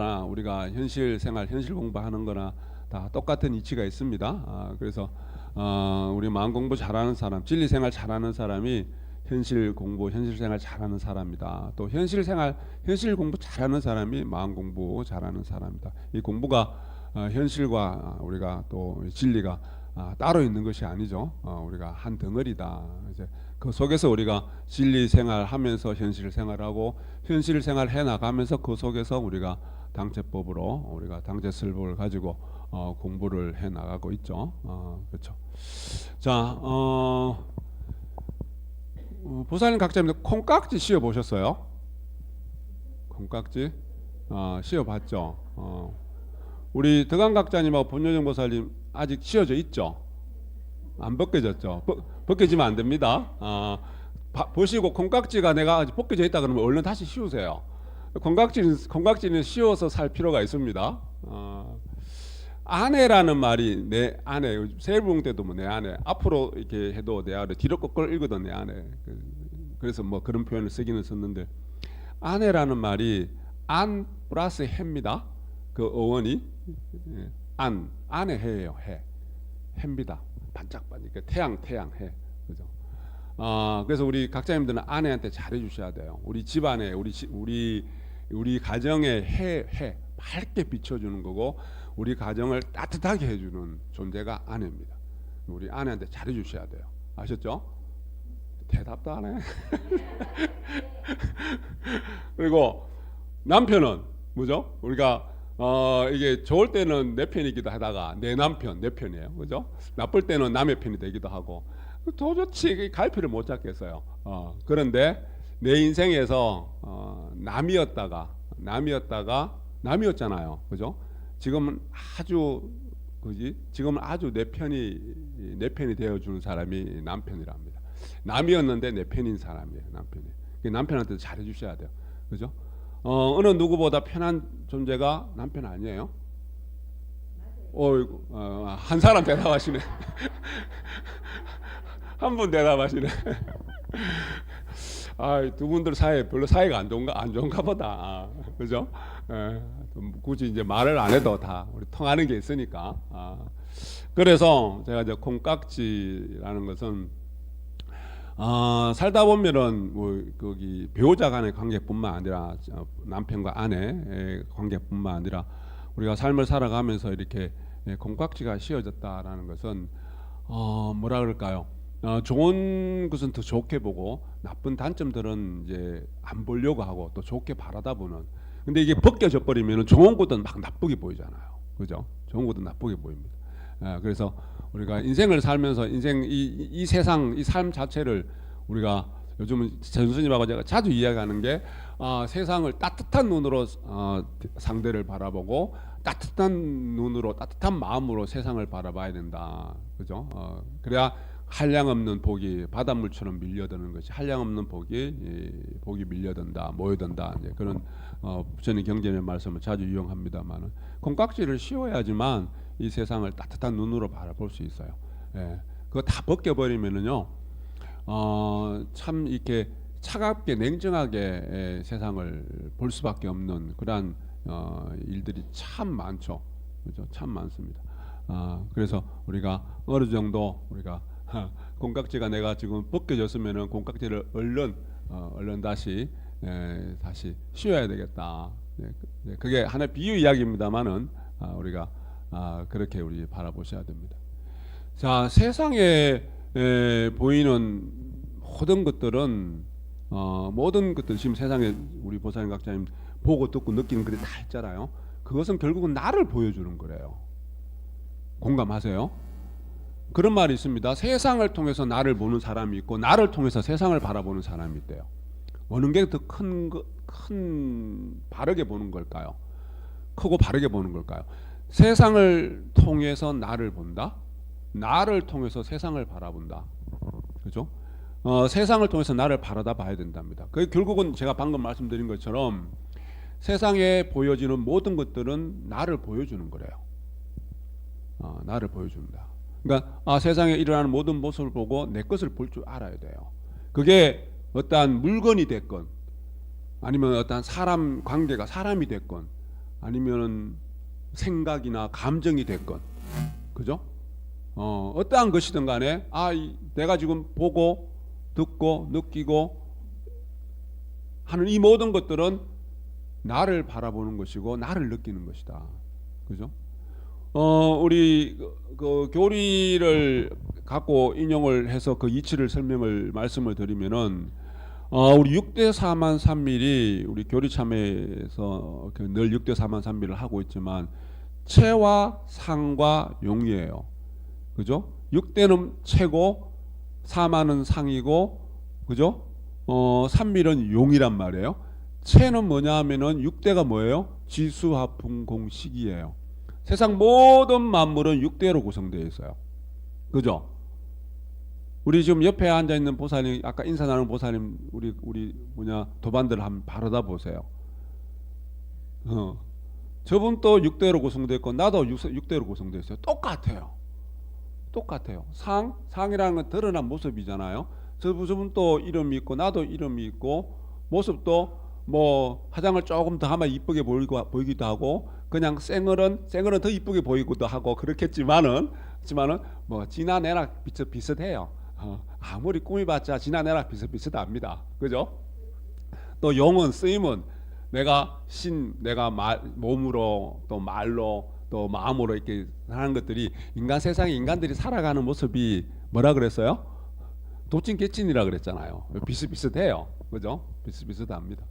아, 우리가 현실 생활, 현실 공부하는 거나 다 똑같은 이치가 있습니다. 아, 그래서 어, 우리 마음 공부 잘하는 사람, 진리 생활 잘하는 사람이 현실 공부, 현실 생활 잘하는 사람이다. 또 현실 생활, 현실 공부 잘하는 사람이 마음 공부 잘하는 사람이다. 이 공부가 어, 현실과 우리가 또 진리가 아, 따로 있는 것이 아니죠. 어, 우리가 한 덩어리다. 이제 그 속에서 우리가 진리 생활하면서 현실 생활하고 현실 생활 해 나가면서 그 속에서 우리가 당제법으로 우리가 당제설법을 가지고 어, 공부를 해 나가고 있죠. 어, 그렇죠. 자, 어, 어, 보살님 각자님들 콩깍지 씌워 보셨어요? 콩깍지 어, 씌워 봤죠. 어, 우리德강 각자님하고 본요정 보살님 아직 씌워져 있죠. 안 벗겨졌죠. 벗, 벗겨지면 안 됩니다. 아, 바, 보시고 콩깍지가 내가 아직 벗겨져 있다 그러면 얼른 다시 씌우세요. 콩깍지는 콩깍지는 씌워서 살 필요가 있습니다. 아, 아내라는 말이 내 아내 세일봉 때도 뭐 내 아내 앞으로 이렇게 해도 내 아내 뒤로 거꾸로 읽어도 내 아내 그, 그래서 뭐 그런 표현을 쓰기는 썼는데 아내라는 말이 안 플러스 해입니다. 그 어원이 예, 안 안에 해예요 해 해입니다. 반짝반짝 그 태양 태양 해 그죠? 아 그래서 우리 각자님들은 아내한테 잘해 주셔야 돼요. 우리 집안에 우리 지- 우리 우리 가정에 해해 밝게 비춰주는 거고 우리 가정을 따뜻하게 해주는 존재가 아내입니다. 우리 아내한테 잘해 주셔야 돼요. 아셨죠? 대답도 안 해. 그리고 남편은 뭐죠? 우리가 어 이게 좋을 때는 내 편이기도 하다가 내 남편 내 편이에요, 그죠? 나쁠 때는 남의 편이 되기도 하고 도저히 이 갈피를 못 잡겠어요. 어 그런데 내 인생에서 어, 남이었다가 남이었다가 남이었잖아요, 그죠? 지금은 아주 그지? 지금은 아주 내 편이 내 편이 되어 주는 사람이 남편이랍니다. 남이었는데 내 편인 사람이에요, 남편이. 그 남편한테 잘해 주셔야 돼요, 그죠? 어, 어느 누구보다 편한 존재가 남편 아니에요? 어이구, 어, 한 사람 대답하시네. 한 분 대답하시네. 아, 두 분들 사이 별로 사이가 안 좋은가 안 좋은가 보다. 아, 그죠? 예, 좀 굳이 이제 말을 안 해도 다 우리 통하는 게 있으니까. 아, 그래서 제가 이제 콩깍지라는 것은 아, 살다 보면은 뭐 거기 배우자 간의 관계뿐만 아니라 어, 남편과 아내의 관계뿐만 아니라 우리가 삶을 살아가면서 이렇게 예, 콩깍지가 씌워졌다라는 것은 어, 뭐라 그럴까요? 어, 좋은 것은 더 좋게 보고 나쁜 단점들은 이제 안 보려고 하고 또 좋게 바라다 보는. 근데 이게 벗겨져 버리면 좋은 것은 막 나쁘게 보이잖아요. 그죠? 좋은 것도 나쁘게 보입니다. 예, 그래서 우리가 인생을 살면서 인생 이, 이- 이 세상 이 삶 자체를 우리가 요즘은 전수님하고 제가 자주 이야기하는 게 아, 세상을 따뜻한 눈으로 어, 상대를 바라보고 따뜻한 눈으로 따뜻한 마음으로 세상을 바라봐야 된다. 그죠? 어, 그래야 한량 없는 복이 바닷물처럼 밀려드는 것이 한량 없는 복이 이, 복이 밀려든다, 모여든다. 이제 그런 어, 저는 경전의 말씀을 자주 이용합니다만은 콩깍지를 씌워야지만 이 세상을 따뜻한 눈으로 바라볼 수 있어요. 예, 그거 다 벗겨버리면은요, 어, 참 이렇게 차갑게 냉정하게 예, 세상을 볼 수밖에 없는 그러한 어, 일들이 참 많죠. 그죠? 참 많습니다. 아, 그래서 우리가 어느 정도 우리가 콩깍지가 내가 지금 벗겨졌으면은 콩깍지를 얼른 어, 얼른 다시 에, 다시 씌워야 되겠다. 네, 그게 하나의 비유 이야기입니다만은 아, 우리가 아, 그렇게 우리 바라보셔야 됩니다. 자 세상에 에, 보이는 모든 것들은 어, 모든 것들 지금 세상에 우리 보살님 각자님 보고 듣고 느끼는 것들이 다 있잖아요. 그것은 결국은 나를 보여주는 거래요. 공감하세요? 그런 말이 있습니다. 세상을 통해서 나를 보는 사람이 있고 나를 통해서 세상을 바라보는 사람이 있대요. 어느 게 더 큰 큰 바르게 보는 걸까요? 크고 바르게 보는 걸까요? 세상을 통해서 나를 본다. 나를 통해서 세상을 바라본다. 그죠? 어, 세상을 통해서 나를 바라다 봐야 된답니다. 그 결국은 제가 방금 말씀드린 것처럼 세상에 보여지는 모든 것들은 나를 보여주는 거래요. 어, 나를 보여준다. 그러니까 아, 세상에 일어나는 모든 모습을 보고 내 것을 볼 줄 알아야 돼요. 그게 어떠한 물건이 됐건 아니면 어떠한 사람 관계가 사람이 됐건 아니면 생각이나 감정이 됐건 그죠? 어, 어떠한 것이든 간에 아 이- 내가 지금 보고 듣고 느끼고 하는 이 모든 것들은 나를 바라보는 것이고 나를 느끼는 것이다. 그죠? 어, 우리 그, 그 교리를 갖고 인용을 해서 그 이치를 설명을 말씀을 드리면은 어, 우리 6대 4만 3밀이 우리 교리 참회에서 그늘 6대 4만 3밀을 하고 있지만 체와 상과 용이에요. 그죠? 6대는 체고 4만은 상이고 그죠? 어, 3밀은 용이란 말이에요. 체는 뭐냐 하면은 6대가 뭐예요? 지수화풍 공식이에요. 세상 모든 만물은 6대로 구성되어 있어요. 그죠? 우리 지금 옆에 앉아 있는 보살님 아까 인사 나눈 보살님 우리 우리 뭐냐 도반들 한번 바라다 보세요. 어. 저분 또 6대로 구성되어 있고 나도 6, 대로 구성되어 있어요. 똑같아요. 똑같아요. 상 상이라는 건 드러난 모습이잖아요. 저분 저분 또 이름이 있고 나도 이름이 있고 모습도 뭐 화장을 조금 더 하면 이쁘게 보이고 보이기도 하고 그냥 생얼은 생얼은 더 이쁘게 보이기도 하고 그렇겠지만은 지만은 뭐 지나내라 비슷 비슷해요. 어, 아무리 꾸미봤자 지나내라 비슷 비슷합니다. 그죠? 또 용은 쓰임은 내가 신 내가 말 몸으로 또 말로 또 마음으로 이렇게 하는 것들이 인간 세상에 인간들이 살아가는 모습이 뭐라 그랬어요? 도찐 개찐이라 그랬잖아요. 비슷비슷해요. 그죠? 비슷비슷합니다.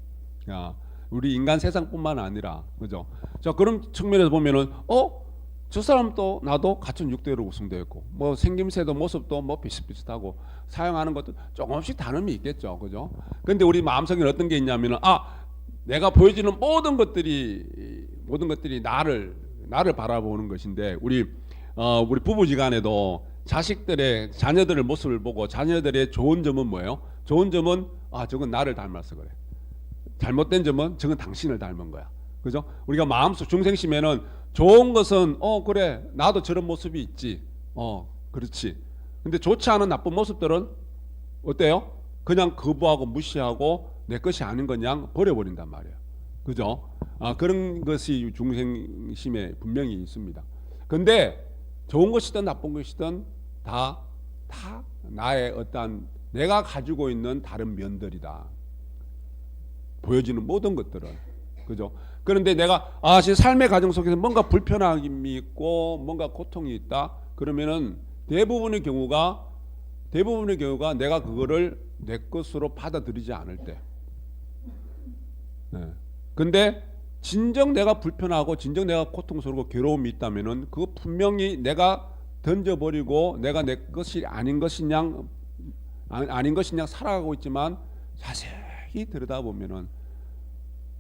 야, 우리 인간 세상뿐만 아니라 그죠? 자 그런 측면에서 보면은 어? 저 사람도 나도 같은 육대로 있고 뭐 생김새도 모습도 뭐 비슷비슷하고 사용하는 것도 조금씩 다름이 있겠죠. 그죠? 근데 우리 마음속에 어떤 게 있냐면은 아 내가 보여지는 모든 것들이 모든 것들이 나를 나를 바라보는 것인데 우리 어 우리 부부지간에도 자식들의 자녀들의 모습을 보고 자녀들의 좋은 점은 뭐예요? 좋은 점은 아 저건 나를 닮아서 그래. 잘못된 점은 저건 당신을 닮은 거야. 그죠? 우리가 마음속 중생심에는 좋은 것은 어 그래 나도 저런 모습이 있지. 어 그렇지. 근데 좋지 않은 나쁜 모습들은 어때요? 그냥 거부하고 무시하고 내 것이 아닌 그냥 버려버린단 말이에요. 그죠? 아 그런 것이 중생심에 분명히 있습니다. 근데 좋은 것이든 나쁜 것이든 다 다 나의 어떠한 내가 가지고 있는 다른 면들이다. 보여지는 모든 것들은 그죠? 그런데 내가 아, 제 삶의 과정 속에서 뭔가 불편함이 있고 뭔가 고통이 있다. 그러면은 대부분의 경우가 대부분의 경우가 내가 그거를 내 것으로 받아들이지 않을 때. 네. 근데 진정 내가 불편하고 진정 내가 고통스럽고 괴로움이 있다면은 그거 분명히 내가 던져버리고 내가 내 것이 아닌 것이냐 아- 아닌 것이냐 살아가고 있지만 자세히 들여다보면은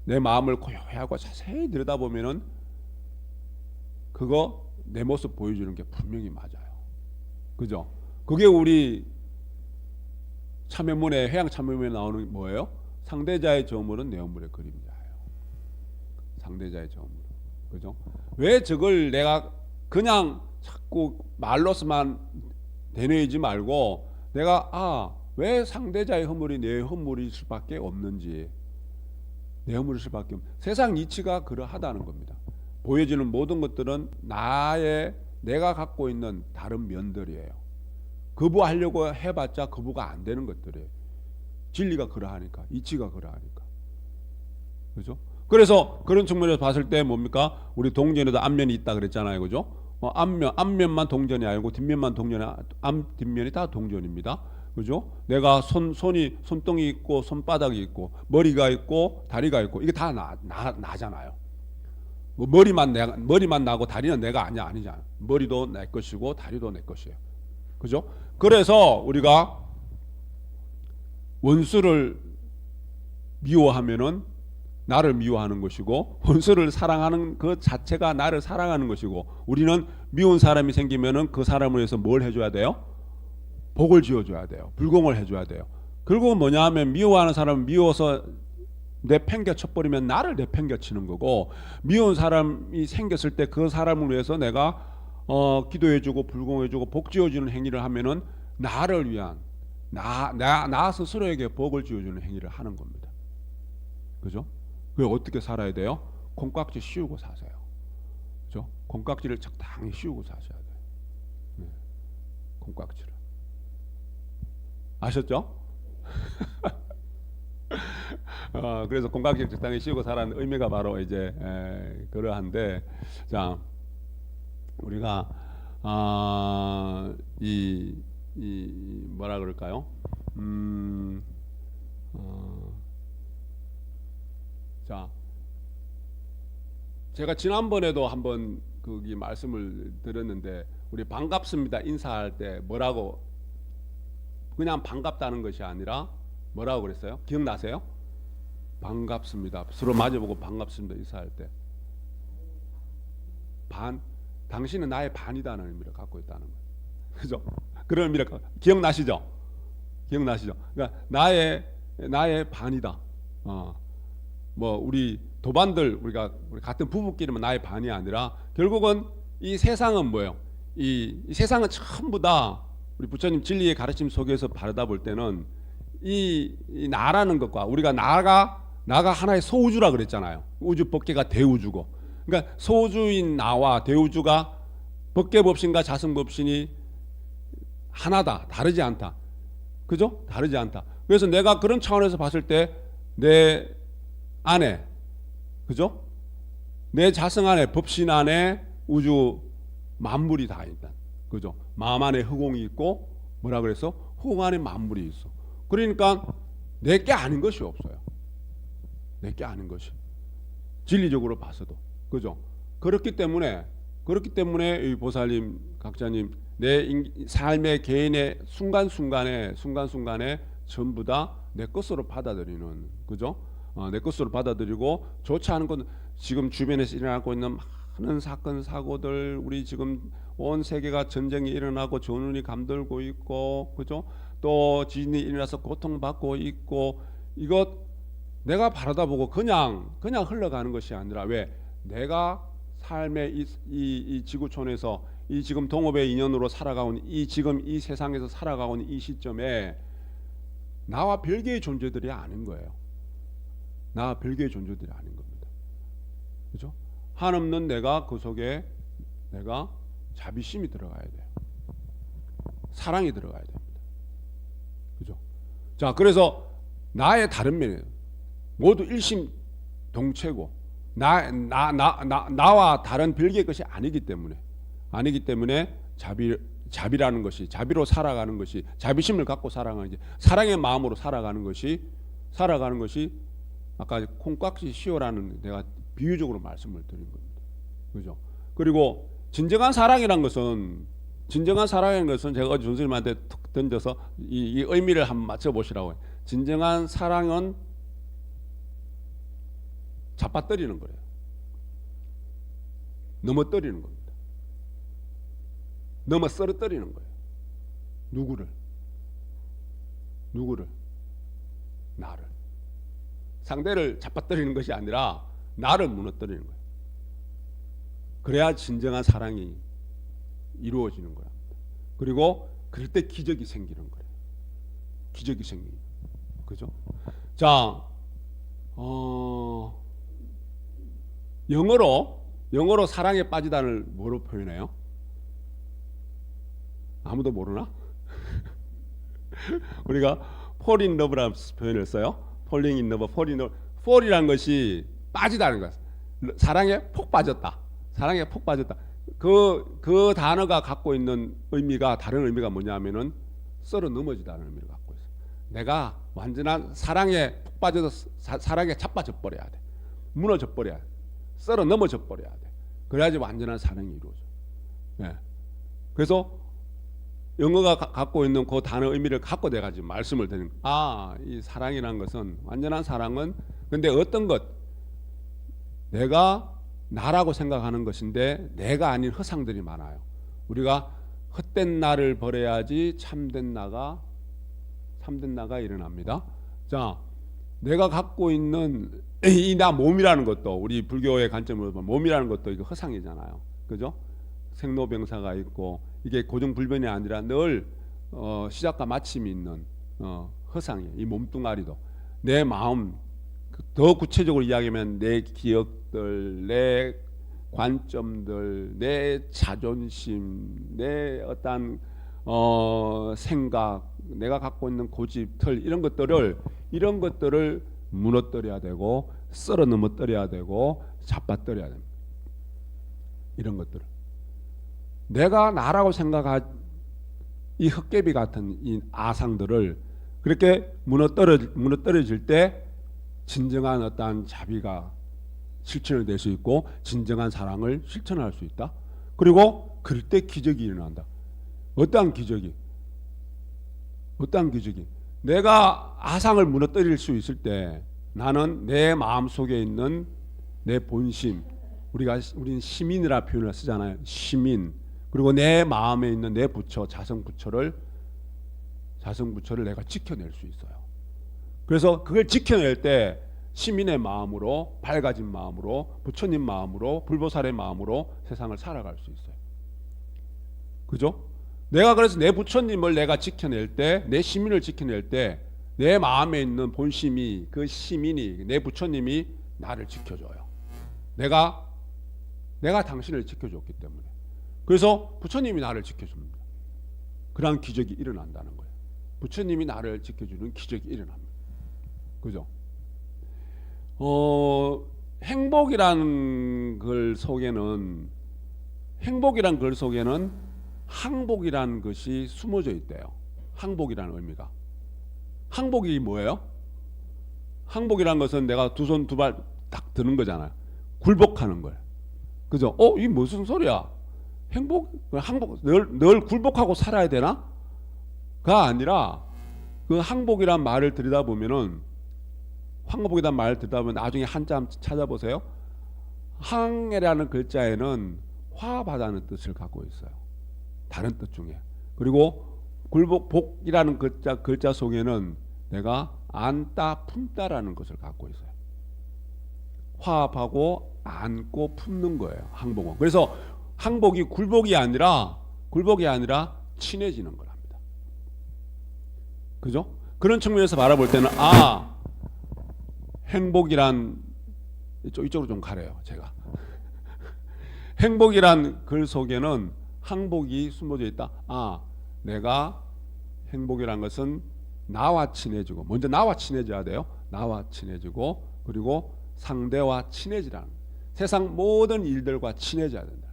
내 마음을 고요하고 자세히 들여다보면은 그거 내 모습 보여주는 게 분명히 맞아요. 그죠? 그게 우리 참여문에 해양 참여문에 나오는 뭐예요? 상대자의 저물은 내어물의 그림자예요. 상대자의 저물. 그죠? 왜 저걸 내가 그냥 자꾸 말로서만 되뇌이지 말고 내가 아, 왜 상대자의 허물이 내 허물일 수밖에 없는지 내 허물일 수밖에 없. 세상 이치가 그러하다는 겁니다. 보여지는 모든 것들은 나의 내가 갖고 있는 다른 면들이에요. 거부하려고 해봤자 거부가 안 되는 것들이에요. 진리가 그러하니까 이치가 그러하니까 그죠? 그래서 그런 측면에서 봤을 때 뭡니까? 우리 동전에도 앞면이 있다 그랬잖아요, 그죠? 어, 앞면 앞면만 동전이 아니고 뒷면만 동전이 앞 뒷면이 다 동전입니다. 그죠? 내가 손 손이 손등이 있고 손바닥이 있고 머리가 있고 다리가 있고 이게 다 나 나, 나잖아요. 뭐 머리만 내가 머리만 나고 다리는 내가 아니야 아니잖아. 머리도 내 것이고 다리도 내 것이에요. 그죠? 그래서 우리가 원수를 미워하면은 나를 미워하는 것이고 원수를 사랑하는 그 자체가 나를 사랑하는 것이고 우리는 미운 사람이 생기면은 그 사람을 위해서 뭘 해줘야 돼요? 복을 지어줘야 돼요. 불공을 해줘야 돼요. 결국은 뭐냐 하면 미워하는 사람은 미워서 내팽겨 쳐버리면 나를 내팽겨 치는 거고 미운 사람이 생겼을 때 그 사람을 위해서 내가 어, 기도해주고 불공해주고 복 지어주는 행위를 하면은 나를 위한 나, 나, 나 스스로에게 복을 지어주는 행위를 하는 겁니다. 그죠? 그 어떻게 살아야 돼요? 콩깍지 씌우고 사세요. 그죠? 콩깍지를 적당히 씌우고 사셔야 돼요. 네. 콩깍지를. 아셨죠? 어, 그래서 콩깍지 적당히 씌우고 사라는 의미가 바로 이제 에, 그러한데 자 우리가 아, 이, 이 뭐라 그럴까요? 음, 어, 자 제가 지난번에도 한번 거기 말씀을 드렸는데 우리 반갑습니다 인사할 때 뭐라고 그냥 반갑다는 것이 아니라 뭐라고 그랬어요? 기억나세요? 반갑습니다. 서로 마주보고 반갑습니다 인사할 때. 반 당신은 나의 반이다는 의미를 갖고 있다는 거예요. 그죠? 그런 의미를 기억나시죠? 기억나시죠? 그러니까 나의 나의 반이다. 어. 뭐 우리 도반들 우리가 우리 같은 부부끼리만 나의 반이 아니라 결국은 이 세상은 뭐예요? 이, 이 세상은 전부 다 우리 부처님 진리의 가르침 속에서 바라다 볼 때는 이, 이 나라는 것과 우리가 나가 나가 하나의 소우주라 그랬잖아요. 우주 법계가 대우주고. 그러니까 소우주인 나와 대우주가 법계 법신과 자성법신이 하나다. 다르지 않다. 그죠? 다르지 않다. 그래서 내가 그런 차원에서 봤을 때 내 안에 그죠? 내 자성 안에 법신 안에 우주 만물이 다 있다. 그죠? 마음 안에 허공이 있고 뭐라 그래서 허공 안에 만물이 있어. 그러니까 내게 아닌 것이 없어요. 내게 아닌 것이 진리적으로 봐서도 그죠? 그렇기 때문에 그렇기 때문에 이 보살님 각자님 내 인- 삶의 개인의 순간순간에 순간순간에 전부 다 내 것으로 받아들이는 그죠? 어, 내 것으로 받아들이고 좋지 않은 건 지금 주변에서 일어나고 있는 많은 사건 사고들 우리 지금 온 세계가 전쟁이 일어나고 전운이 감돌고 있고 그죠? 또 지진이 일어나서 고통받고 있고 이것 내가 바라다 보고 그냥 그냥 흘러가는 것이 아니라 왜 내가 삶의 이, 이, 이 지구촌에서 이 지금 동업의 인연으로 살아가온 이 지금 이 세상에서 살아가온 이 시점에 나와 별개의 존재들이 아닌 거예요. 나와 별개의 존재들이 아닌 겁니다. 그죠? 한없는 내가 그 속에 내가 자비심이 들어가야 돼요. 사랑이 들어가야 됩니다. 그죠? 자, 그래서 나의 다른 면이에요. 모두 일심 동체고 나, 나, 나, 나, 나 와 다른 별개의 것이 아니기 때문에 아니기 때문에 자비 자비라는 것이 자비로 살아가는 것이 자비심을 갖고 살아가는 게 사랑의 마음으로 살아가는 것이 살아가는 것이 아까 콩깍지 씌워라는 내가 비유적으로 말씀을 드린 겁니다. 그죠? 그리고 진정한 사랑이란 것은 진정한 사랑이라는 것은 제가 어제 존스님한테 툭 던져서 이, 이 의미를 한번 맞춰 보시라고 해요. 진정한 사랑은 잡아뜨리는 거예요. 넘어뜨리는 겁니다. 넘어 썰어뜨리는 거예요. 누구를? 누구를? 나를. 상대를 잡아뜨리는 것이 아니라 나를 무너뜨리는 거예요. 그래야 진정한 사랑이 이루어지는 거랍니다. 그리고 그럴 때 기적이 생기는 거예요. 기적이 거예요. 그죠? 자, 어, 영어로 영어로 사랑에 빠지다를 뭐로 표현해요? 아무도 모르나? 우리가 fall in love라는 표현을 써요. falling in love, fall in love. fall이라는 것이 빠지다는 거야. 사랑에 폭 빠졌다. 사랑에 폭 빠졌다. 그, 그 단어가 갖고 있는 의미가 다른 의미가 뭐냐면은 썰어 넘어지다는 의미를 갖고 있어. 내가 완전한 사랑에 폭 빠져서 사, 사랑에 자빠져 버려야 돼. 무너져 버려야 돼. 썰어 넘어져 버려야 돼. 그래야지 완전한 사랑이 이루어져. 예. 그래서 영어가 가- 갖고 있는 그 단어 의미를 갖고 내가 지금 말씀을 드리는. 아, 이 사랑이라는 것은 완전한 사랑은 근데 어떤 것 내가 나라고 생각하는 것인데 내가 아닌 허상들이 많아요. 우리가 헛된 나를 버려야지 참된 나가 참된 나가 일어납니다. 자, 내가 갖고 있는 이 나 몸이라는 것도 우리 불교의 관점으로 보면 몸이라는 것도 이거 허상이잖아요. 그죠? 생로병사가 있고 이게 고정불변이 아니라 늘 어, 시작과 마침이 있는 어, 허상이에요. 이 몸뚱아리도 내 마음 더 구체적으로 이야기하면 내 기억들, 내 관점들, 내 자존심, 내 어떤 어, 생각, 내가 갖고 있는 고집, 틀 이런 것들을 이런 것들을 무너뜨려야 되고 썰어 넘어뜨려야 되고 잡아뜨려야 됩니다. 이런 것들을 내가 나라고 생각한 이 헛개비 같은 이 아상들을 그렇게 무너뜨려 무너뜨려질 때 진정한 어떠한 자비가 실천이 될 수 있고 진정한 사랑을 실천할 수 있다. 그리고 그럴 때 기적이 일어난다. 어떠한 기적이? 어떠한 기적이? 내가 아상을 무너뜨릴 수 있을 때 나는 내 마음 속에 있는 내 본심, 우리가 우리는 시민이라 표현을 쓰잖아요. 시민. 그리고 내 마음에 있는 내 부처, 자성 부처를 자성 부처를 내가 지켜낼 수 있어요. 그래서 그걸 지켜낼 때 시민의 마음으로 밝아진 마음으로 부처님 마음으로 불보살의 마음으로 세상을 살아갈 수 있어요. 그죠? 내가 그래서 내 부처님을 내가 지켜낼 때, 내 시민을 지켜낼 때, 내 마음에 있는 본심이 그 시민이 내 부처님이 나를 지켜줘요. 내가 내가 당신을 지켜줬기 때문에. 그래서 부처님이 나를 지켜줍니다. 그러한 기적이 일어난다는 거예요. 부처님이 나를 지켜주는 기적이 일어납니다. 그죠? 어, 행복이라는 글 속에는 행복이란 글 속에는 항복이라는 것이 숨어져 있대요. 항복이라는 의미가. 항복이 뭐예요? 항복이라는 것은 내가 두 손 두 발 딱 드는 거잖아요. 굴복하는 거예요. 그죠? 어, 이 무슨 소리야? 행복, 항복, 늘, 늘 굴복하고 살아야 되나? 가 아니라 그 항복이란 말을 들이다 보면은 황복이란 말을 듣다 보면 나중에 한자 찾아보세요. 항이라는 글자에는 화합하다는 뜻을 갖고 있어요. 다른 뜻 중에. 그리고 굴복 복이라는 글자 글자 속에는 내가 안다 품다라는 것을 갖고 있어요. 화합하고 안고 품는 거예요. 항복은. 그래서 항복이 굴복이 아니라 굴복이 아니라 친해지는 거랍니다. 그죠? 그런 측면에서 바라볼 때는 아 행복이란 이쪽 이쪽으로 좀 가려요. 제가 행복이란 글 속에는 항복이 숨어져 있다. 아 내가 행복이란 것은 나와 친해지고 먼저 나와 친해져야 돼요. 나와 친해지고 그리고 상대와 친해지라는 세상 모든 일들과 친해져야 된다.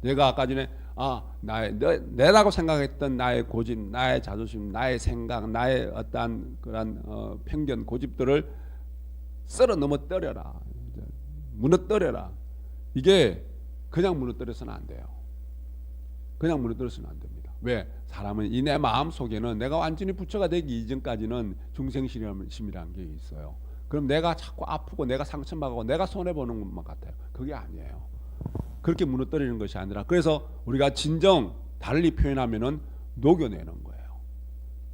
내가 아까 전에 아 나의 내, 내라고 생각했던 나의 고집, 나의 자존심, 나의 생각, 나의 어떠한 그런 어, 편견, 고집들을 썰어 넘어뜨려라, 무너뜨려라. 이게 그냥 무너뜨려서는 안 돼요. 그냥 무너뜨려서는 안 됩니다. 왜? 사람은 이 내 마음 속에는 내가 완전히 부처가 되기 이전까지는 중생심이라는 게 있어요. 그럼 내가 자꾸 아프고 내가 상처받고 내가 손해 보는 것만 같아요. 그게 아니에요. 그렇게 무너뜨리는 것이 아니라 그래서 우리가 진정 달리 표현하면은 녹여내는 거예요.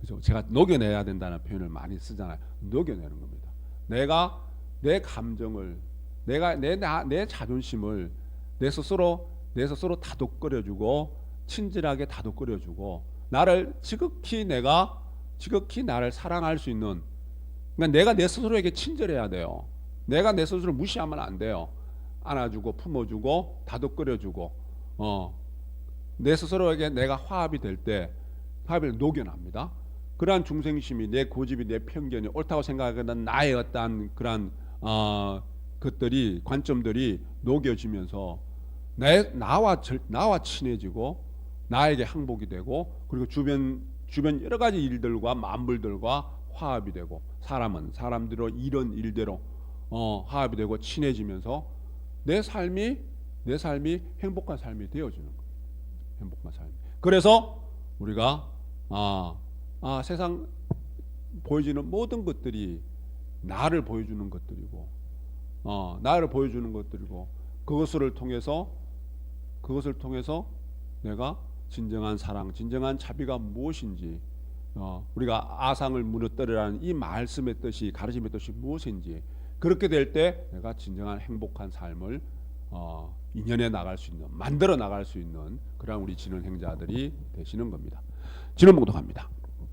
그죠? 제가 녹여내야 된다는 표현을 많이 쓰잖아요. 녹여내는 겁니다. 내가 내 감정을 내가 내내 자존심을 내 스스로 내 스스로 다독거려주고 친절하게 다독거려주고 나를 지극히 내가 지극히 나를 사랑할 수 있는 그러니까 내가 내 스스로에게 친절해야 돼요. 내가 내 스스로 무시하면 안 돼요. 안아주고 품어주고 다독거려주고 어. 내 스스로에게 내가 화합이 될 때 화합을 녹여납니다. 그러한 중생심이 내 고집이 내 편견이 옳다고 생각하는 나의 어떠한 그러한 어, 것들이 관점들이 녹여지면서 내 나와 절, 나와 친해지고 나에게 항복이 되고 그리고 주변 주변 여러 가지 일들과 만물들과 화합이 되고 사람은 사람들로 이런 일대로 어, 화합이 되고 친해지면서 내 삶이 내 삶이 행복한 삶이 되어지는 거예요. 행복한 삶. 그래서 우리가 아, 아 세상 보여지는 모든 것들이 나를 보여주는 것들이고, 어, 나를 보여주는 것들이고, 그것을 통해서 그것을 통해서 내가 진정한 사랑, 진정한 자비가 무엇인지, 어, 우리가 아상을 무너뜨리라는 이 말씀의 뜻이 가르침의 뜻이 무엇인지 그렇게 될 때 내가 진정한 행복한 삶을 어, 인연해 나갈 수 있는, 만들어 나갈 수 있는 그런 우리 진흥 행자들이 되시는 겁니다. 진흥 봉독합니다.